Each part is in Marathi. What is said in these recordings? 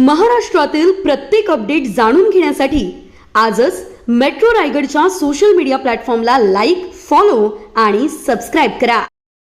महाराष्ट्रातील प्रत्येक अपडेट जाणून घेण्यासाठी आजच मेट्रो रायगडच्या सोशल मीडिया प्लॅटफॉर्मला लाईक फॉलो आणि सबस्क्राईब करा.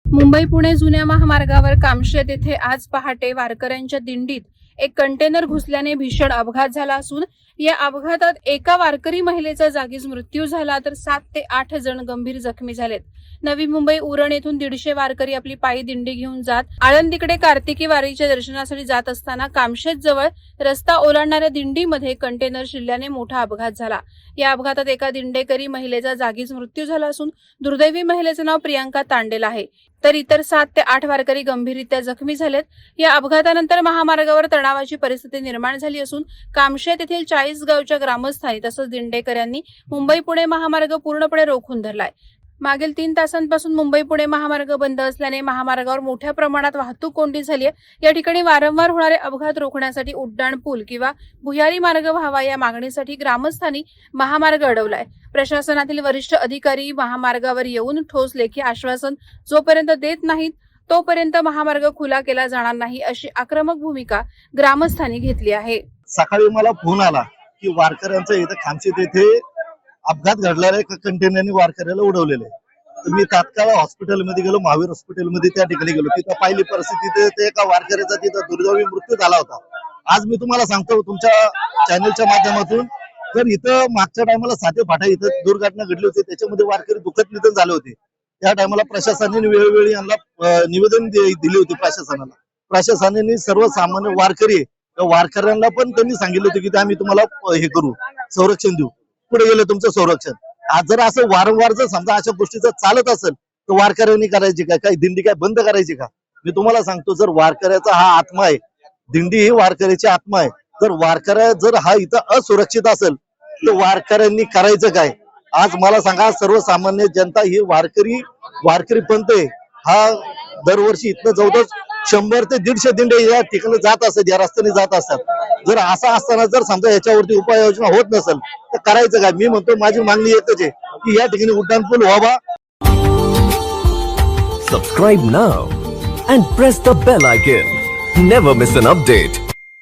मुंबई पुणे जुन्या महामार्गावर कामशेत येथे आज पहाटे वारकऱ्यांच्या दिंडीत एक कंटेनर घुसल्याने भीषण अपघात झाला असून या अपघातात एका वारकरी महिलेचा जागीच मृत्यू झाला तर सात ते आठ जण गंभीर जखमी झालेत. नवी मुंबई उरण येथून दीडशे वारकरी आपली पायी दिंडी घेऊन जात आळंदीकडे कार्तिकी वारीच्या दर्शनासाठी जात असताना कामशेत जवळ रस्ता ओलांडणाऱ्या दिंडीमध्ये कंटेनर शिरल्याने मोठा अपघात झाला. या अपघातात एका दिंडेकरी महिलेचा जागीच मृत्यू झाला असून दुर्दैवी महिलेचं नाव प्रियांका तांडेल आहे. तर इतर सात ते आठ वारकरी गंभीररित्या जखमी झालेत. या अपघातानंतर महामार्गावर तणावाची परिस्थिती निर्माण झाली असून कामशेत येथील चाळीस गावच्या ग्रामस्थांनी तसंच दिंडेकर यांनी मुंबई पुणे महामार्ग पूर्णपणे रोखून धरलाय. मागील तीन तासांपासून मुंबई पुणे महामार्ग बंद असल्याने महामार्गावर मोठ्या प्रमाणात वाहतूक कोंडी झाली आहे. या ठिकाणी वारंवार होणारे अपघात रोखण्यासाठी उड्डाण पूल किंवा भुयारी मार्ग व्हावा या मागणीसाठी ग्रामस्थांनी महामार्ग अडवलाय. प्रशासनातील वरिष्ठ अधिकारी महामार्गावर येऊन ठोस लेखी आश्वासन जोपर्यंत देत नाहीत तोपर्यंत महामार्ग खुला केला जाणार नाही अशी आक्रमक भूमिका ग्रामस्थांनी घेतली आहे. सकाळी मला फोन आला की वारकऱ्यांचं इथं खामशीत येथे अपघात घडलेला एका कंटेनरने वारकऱ्याला उडवलेले तर मी तात्काळ हॉस्पिटलमध्ये गेलो महावीर हॉस्पिटलमध्ये त्या ठिकाणी गेलो. तिथं पाहिली परिस्थिती ते एका वारकऱ्याचा तिथं दुर्दैवी मृत्यू झाला होता. आज मी तुम्हाला सांगतो तुमच्या चॅनलच्या माध्यमातून तर इथं मागच्या टायमाला साधे फाटा इथं दुर्घटना घडली होती त्याच्यामध्ये वारकरी दुखत निधन झाले होते. त्या टायमाला प्रशासनाने वेळोवेळी यांना निवेदन दिले होते प्रशासनाला. प्रशासनाने सर्वसामान्य वारकरी वारकऱ्यांना पण त्यांनी सांगितलं होतं की आम्ही तुम्हाला हे करू संरक्षण देऊ. पुढे गेलं तुमचं संरक्षण. आज जर असं वारंवार जर समजा अशा गोष्टी जर चालत असेल तर वारकऱ्यांनी करायची का? काही दिंडी काय बंद करायची का? मी तुम्हाला सांगतो जर वारकऱ्याचा हा आत्मा आहे दिंडी ही वारकऱ्याची आत्मा आहे. जर वारकऱ्या जर हा इथं असुरक्षित असेल तर वारकऱ्यांनी करायचं काय? आज मला सांगा सर्वसामान्य जनता ही वारकरी वारकरी पंत आहे. हा दरवर्षी इथनं जवळजवळ शंभर ते दीडशे दिंडे या ठिकाणी जात असतात या रस्त्याने जात असतात. जर असं असताना जर समजा याच्यावरती उपाययोजना होत नसेल तर करायचं काय? मी म्हणतो माझी मागणी एकच आहे की या ठिकाणी उड्डाणपूल व्हावा. Subscribe now and press the bell icon never miss an update